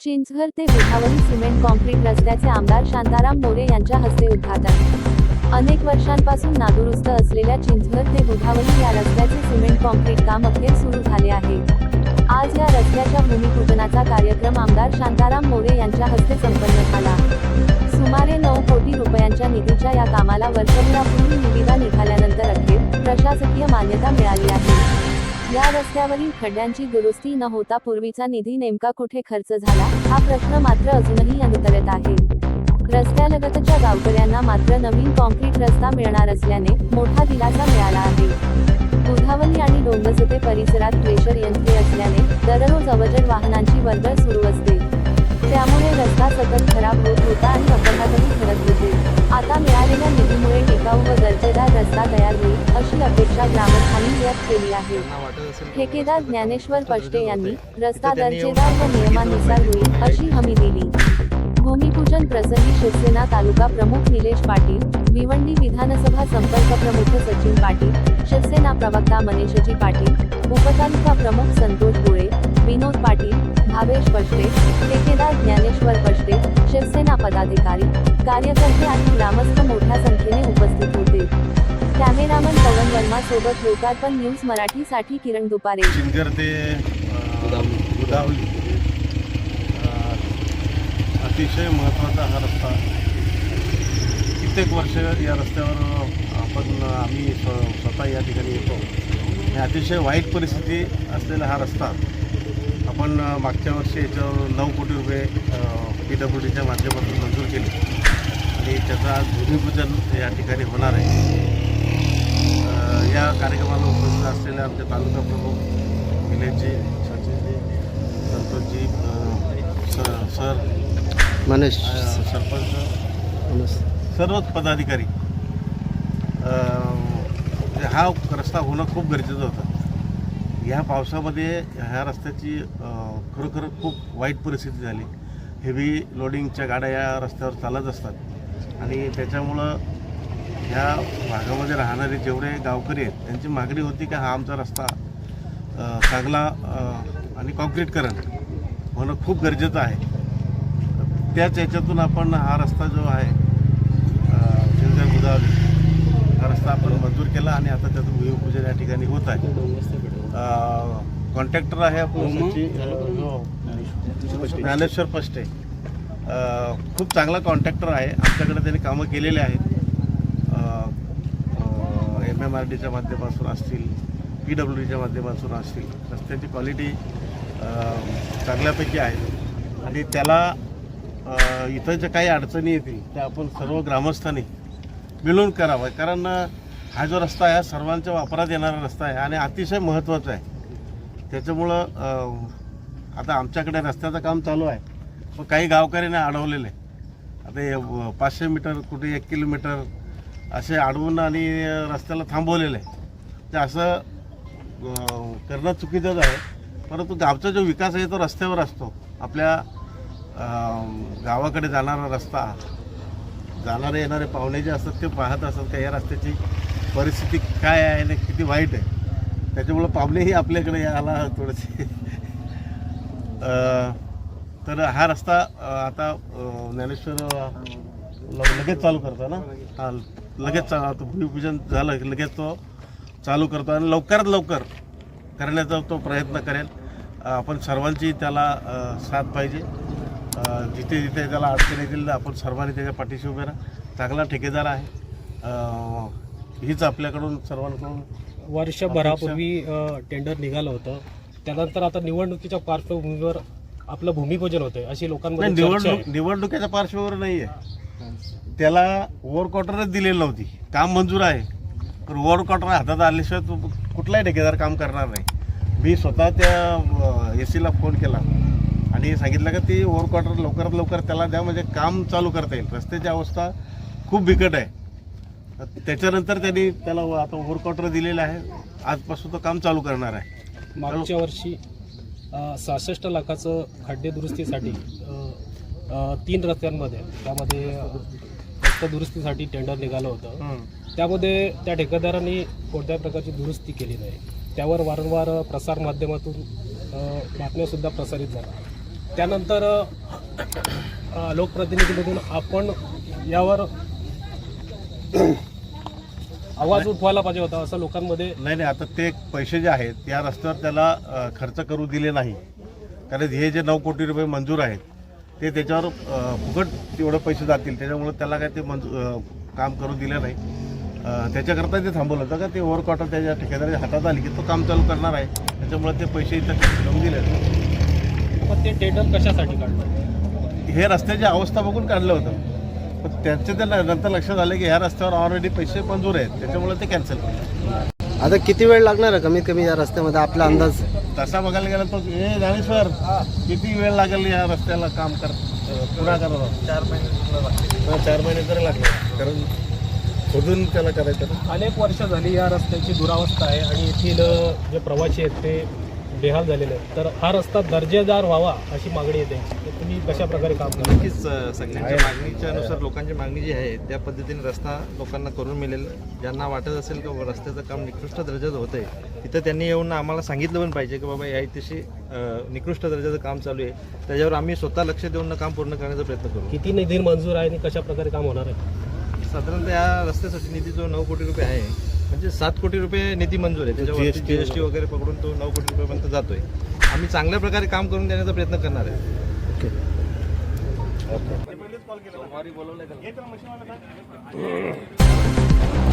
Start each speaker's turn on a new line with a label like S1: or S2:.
S1: चिंचघर ते विठावरी cement concrete रस्त्याचे आमदार शांताराम मोरे यांच्या हस्ते उद्घाटन. अनेक वर्षांपासून नादुरुस्त असलेल्या चिंचघर ते बुधावली या रस्त्याचे सिमेंट कॉन्क्रीट काम अखेर सुरू झाले आहे. आज या रस्त्याच्या भूमिपूजनाचा कार्यक्रम आमदार शांताराम मोरे यांच्या हस्ते संपन्न झाला. सुमारे नऊ कोटी रुपयांच्या निधीच्या या कामाला वर्षभरापूर्वी निविदा निघाल्यानंतर अखेर प्रशासकीय मान्यता मिळाली आहे. या रस्त्यावरील खड्ड्यांची दुरुस्ती न होता पूर्वीचा निधी नेमका कुठे खर्च झाला हा प्रश्न मात्र अजूनही अनुत्तरित आहे. रस्त्यालगतच्या गावकऱ्यांना मात्र नवीन कॉन्क्रीट रस्ता मिळणार असल्याने मोठा दिलासा मिळाला आहे. दुधावली आणि डोंगसुते परिसरात प्रेशर यंत्रे असल्याने दररोज अवजड वाहनांची वर्दळ सुरू असते. त्यामुळे रस्ता सतत खराब होत होता आणि अपघातही घडत होते. आता मिळालेल्या निधीमुळे रस्ता तयार होईल अशी अपेक्षा ग्रामस्थांनी व्यक्त केली आहे. ठेकेदार ज्ञानेश्वर पष्टे यांनी रस्ता दर्जेदार व नियमानुसार होईल अशी हमी दिली. भूमिपूजन प्रसंगी शिवसेना तालुका प्रमुख निलेश पाटील भिवंडी विधानसभा संपर्क प्रमुख सचिन पाटील शिवसेना प्रवक्ता मनीषजी पाटील उपतालुका प्रमुख संतोष गोळे विनोद पाटील भावेश पष्टे ठेकेदार ज्ञानेश्वर पष्टे शिवसेना पदाधिकारी कार्यकर्ते आणि ग्रामस्थ मोठ्या संख्येने उपस्थित वर्मा सोबत लोकार्पण न्यूज मराठीसाठी किरण दुपारे.
S2: सिंगर ते अतिशय महत्त्वाचा हा रस्ता. कित्येक वर्ष या रस्त्यावर आपण आम्ही स्व स्वतः या ठिकाणी येतो. आणि अतिशय वाईट परिस्थिती असलेला हा रस्ता. आपण मागच्या वर्षी याच्यावर नऊ कोटी रुपये पी डब्ल्यू डीच्या माध्यमातून मंजूर केले. आणि त्याचा आज भूमिपूजन या ठिकाणी होणार आहे. या कार्यक्रमाला उपस्थित असलेले आमचे तालुका प्रमुख निलेशजी सचिनजी संतोषजी सर
S3: मनीष
S2: अ, सरपंच सर्वच पदाधिकारी. हा रस्ता होणं खूप गरजेचं होतं. ह्या पावसामध्ये ह्या रस्त्याची खरोखर खूप वाईट परिस्थिती झाली. हेवी लोडिंगच्या गाड्या या रस्त्यावर चालत असतात. आणि त्याच्यामुळं ह्या भागामध्ये राहणारे जेवढे गावकरी आहेत त्यांची मागणी होती की हा आमचा रस्ता चांगला आणि कॉन्क्रीटकरण होणं खूप गरजेचं आहे. त्याच याच्यातून आपण हा रस्ता जो आहे शिंदे बुधावली हा रस्ता आपण मंजूर केला आणि आता त्याचं भूमिपूजन या ठिकाणी होत आहे. कॉन्ट्रॅक्टर आहे हो. ज्ञानेश्वर पष्टे खूप चांगला कॉन्ट्रॅक्टर आहे. आमच्याकडे त्यांनी कामं केलेली आहेत. एम एम आर डीच्या माध्यमातून असतील पी डब्ल्यू डीच्या माध्यमातून असतील रस्त्याची क्वालिटी चांगल्यापैकी आहे. आणि त्याला इथं ज्या काही अडचणी येतील त्या आपण सर्व ग्रामस्थांनी मिळून करावं. कारण हा जो रस्ता आहे हा सर्वांच्या वापरात येणारा रस्ता आहे आणि अतिशय महत्त्वाचा आहे. त्याच्यामुळं आता आमच्याकडे रस्त्याचं काम चालू आहे. पण काही गावकऱ्यांनी अडवलेलं आहे. आता पाचशे मीटर कुठे एक किलोमीटर असे अडवून आणि रस्त्याला थांबवलेलं. आहे ते असं करणं चुकीचंच आहे. परंतु गावचा जो विकास आहे तो रस्त्यावर असतो. आपल्या गावाकडे जाणारा रस्ता जाणारे येणारे पाहुणे जे असतात ते पाहत असतात का या रस्त्याची परिस्थिती काय आहे आणि किती वाईट आहे. त्याच्यामुळं पाहुणेही आपल्याकडे यायला थोडेसे तर हा रस्ता आता ज्ञानेश्वर ल- लगेच चालू करतो ना? हा. लगेच भूमिपूजन झालं की लगेच तो चालू करतो आणि लवकरात लवकर करण्याचा तो प्रयत्न करेल. आपण सर्वांची त्याला साथ पाहिजे. जिथे जिथे त्याला अडचण येतील आपण सर्वांनी त्याच्या पाठीशी उभे राहा. चांगला ठेकेदार आहे. हीच आपल्याकडून सर्वांकडून
S4: वर्षभरापूर्वी टेंडर निघालं होतं. त्यानंतर आता निवडणुकीच्या पार्श्वभूमीवर आपलं भूमिपूजन होतंय. अशी चर्चा
S2: निवडणूक. निवडणुकीच्या पार्श्वभूमीवर नाही आहे त्याला ओव्हर क्वार्टरच दिलेली नव्हती. काम मंजूर आहे. पण ओव्हर क्वार्टर हातात आल्याशिवाय तो कुठलाही ठेकेदार काम करणार नाही. मी स्वतः त्या ए सीला फोन केला. आणि सांगितलं का ती ओव्हर क्वार्टर लवकरात लवकर त्याला द्या म्हणजे काम चालू करता येईल. रस्त्याची अवस्था खूप बिकट आहे. त्याच्यानंतर त्यांनी त्याला आता ओव्हर क्वार्टर दिलेलं आहे. आजपासून तो काम चालू करणार आहे.
S4: मागच्या वर्षी सहासष्ट लाखाचं खड्डे दुरुस्तीसाठी तीन रस्त्यांमध्ये त्यामध्ये रस्ता दुरुस्तीसाठी टेंडर निघालं होतं. त्यामध्ये त्या ठेकेदारांनी कोणत्याही प्रकारची दुरुस्ती केली नाही. त्यावर वारंवार प्रसारमाध्यमातून बातम्यासुद्धा प्रसारित झाल्या. त्यानंतर लोकप्रतिनिधीमधून आपण यावर आवाज उठवायला पाहिजे होता असं लोकांमध्ये
S2: नाही नाही आता ते पैसे जे आहेत या रस्त्यावर त्याला खर्च करू दिले नाही. कारण हे जे नऊ कोटी रुपये मंजूर आहेत ते त्याच्यावर फुकट तेवढे पैसे जातील. त्याच्यामुळे त्याला काय ते मंजू काम करू दिलं नाही. त्याच्याकरता ते थांबवलं होतं का? ते ओव्हर क्वार्टर त्याच्या ठेकेदाराच्या हातात आली की तो काम चालू करणार आहे. त्याच्यामुळे ते पैसे इथं करून दिले.
S4: पण ते टेंडर कशासाठी काढलं?
S2: हे रस्त्याची अवस्था बघून काढलं होतं. पण त्यांचे ते नंतर लक्षात आलं की ह्या रस्त्यावर ऑलरेडी पैसे मंजूर आहेत. त्याच्यामुळे ते कॅन्सल केलं.
S3: आता किती वेळ लागणार आहे कमीत कमी या रस्त्यामध्ये आपला अंदाज?
S2: तसा बघायला गेला तर हे ज्ञानेश्वर किती वेळ लागेल या रस्त्याला काम कर पुरा करायला चार महिने चार महिने तरी लागले. कारण खोदून त्याला करायचं
S4: अनेक वर्ष झाली या रस्त्याची दुरावस्था आहे आणि येथील जे प्रवासी आहेत ते बेहाल झालेले आहेत. तर हा रस्ता दर्जेदार व्हावा अशी मागणी येते. तर तुम्ही कशा प्रकारे काम करता?
S5: नक्कीच सगळ्यांच्या मागणीच्या अनुसार लोकांची मागणी जी आहे त्या पद्धतीने रस्ता लोकांना करून मिळेल. ज्यांना वाटत असेल की रस्त्याचं काम निकृष्ट दर्जाचं होतं आहे तिथं त्यांनी येऊन आम्हाला सांगितलं पण पाहिजे की बाबा या अ, निकृष्ट दर्जाचं काम चालू आहे. त्याच्यावर आम्ही स्वतः लक्ष देऊन काम पूर्ण करण्याचा प्रयत्न करू.
S4: किती निधी मंजूर आहे आणि कशा प्रकारे काम होणार आहे?
S5: साधारणतः या रस्त्यासाठी निधी जो नऊ कोटी रुपये आहे. म्हणजे सात कोटी रुपये निधी मंजूर आहे. त्याच्यावरती जीएसटी वगैरे. पकडून तो नऊ कोटी रुपयेपर्यंत जातोय. आम्ही चांगल्या प्रकारे काम करून देण्याचा प्रयत्न करणार आहे. ओके बोलवलं